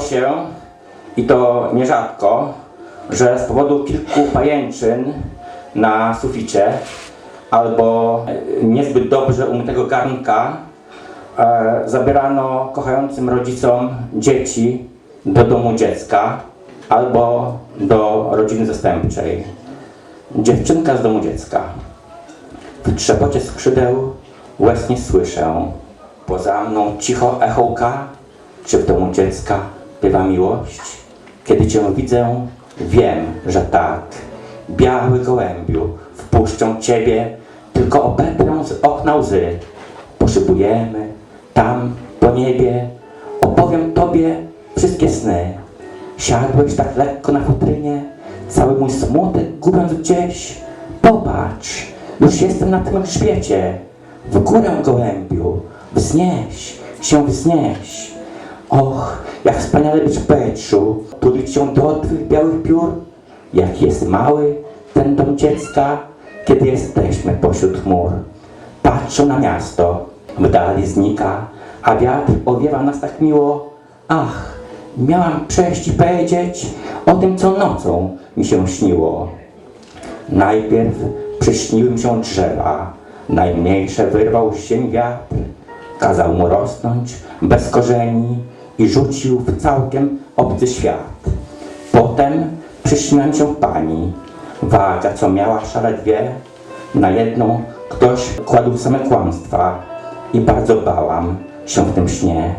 Się, i to nierzadko, że z powodu kilku pajęczyn na suficie albo niezbyt dobrze umytego garnka e, zabierano kochającym rodzicom dzieci do domu dziecka albo do rodziny zastępczej. Dziewczynka z domu dziecka. W trzepocie skrzydeł łez nie słyszę. Poza mną cicho echołka, czy w domu dziecka bywa miłość? Kiedy cię widzę, wiem, że tak. Biały gołębiu, wpuszczą ciebie, tylko obetrą z okna łzy. Poszybujemy, tam, po niebie, opowiem tobie wszystkie sny. Siadłeś tak lekko na futrynie, cały mój smutek gubiąc gdzieś. Popatrz, już jestem na tym grzbiecie. W górę gołębiu, wznieś się, wznieś. Och, jak wspaniale być powietrzu, tulić się do twych białych piór. Jak jest mały ten dom dziecka, kiedy jesteśmy pośród chmur. Patrzę na miasto, w dali znika, a wiatr owiewa nas tak miło. Ach, miałam przejść i powiedzieć o tym, co nocą mi się śniło. Najpierw przyśniły mi się drzewa, najmniejsze wyrwał ziemi wiatr, kazał mu rosnąć bez korzeni i rzucił w całkiem obcy świat. Potem przyśniła mi się pani, waga co miała szale dwie, na jedną ktoś kładł same kłamstwa i bardzo bałam się w tym śnie.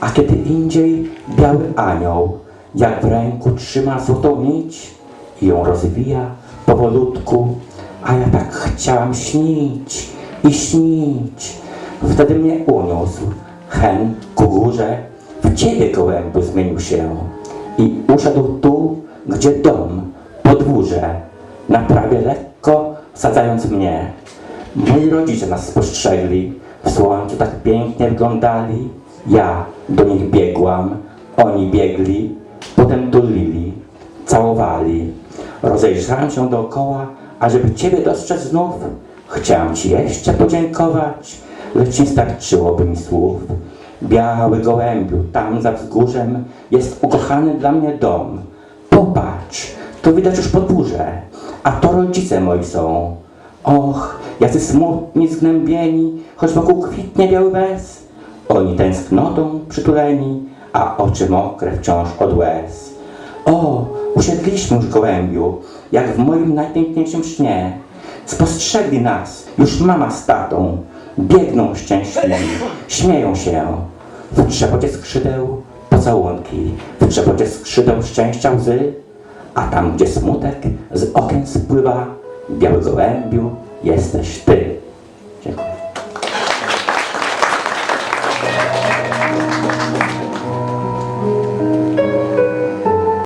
A kiedy indziej biały anioł, jak w ręku trzyma złotą nić i ją rozwija powolutku, a ja tak chciałam śnić i śnić. Wtedy mnie uniósł hen ku górze, w ciebie gołębiu zmienił się i uszedł tu, gdzie dom, podwórze, na prawie lekko sadzając mnie. Moi rodzice nas spostrzegli, w słońcu tak pięknie wyglądali. Ja do nich biegłam, oni biegli, potem tulili, całowali. Rozejrzałem się dookoła, ażeby Ciebie dostrzec znów. Chciałam Ci jeszcze podziękować, lecz nie starczyłoby mi słów. Biały gołębiu, tam za wzgórzem jest ukochany dla mnie dom. Popatrz, to widać już podwórze, a to rodzice moi są. Och, jacy smutni, zgnębieni, choć wokół kwitnie biały bez. Oni tęsknotą przytuleni, a oczy mokre wciąż od łez. O, usiedliśmy już gołębiu, jak w moim najpiękniejszym śnie. Spostrzegli nas, już mama z tatą, biegną szczęśliwi, śmieją się. W trzepocie skrzydeł pocałunki, w trzepocie skrzydeł szczęścia łzy, a tam, gdzie smutek z okien spływa, biały gołębiu, jesteś ty.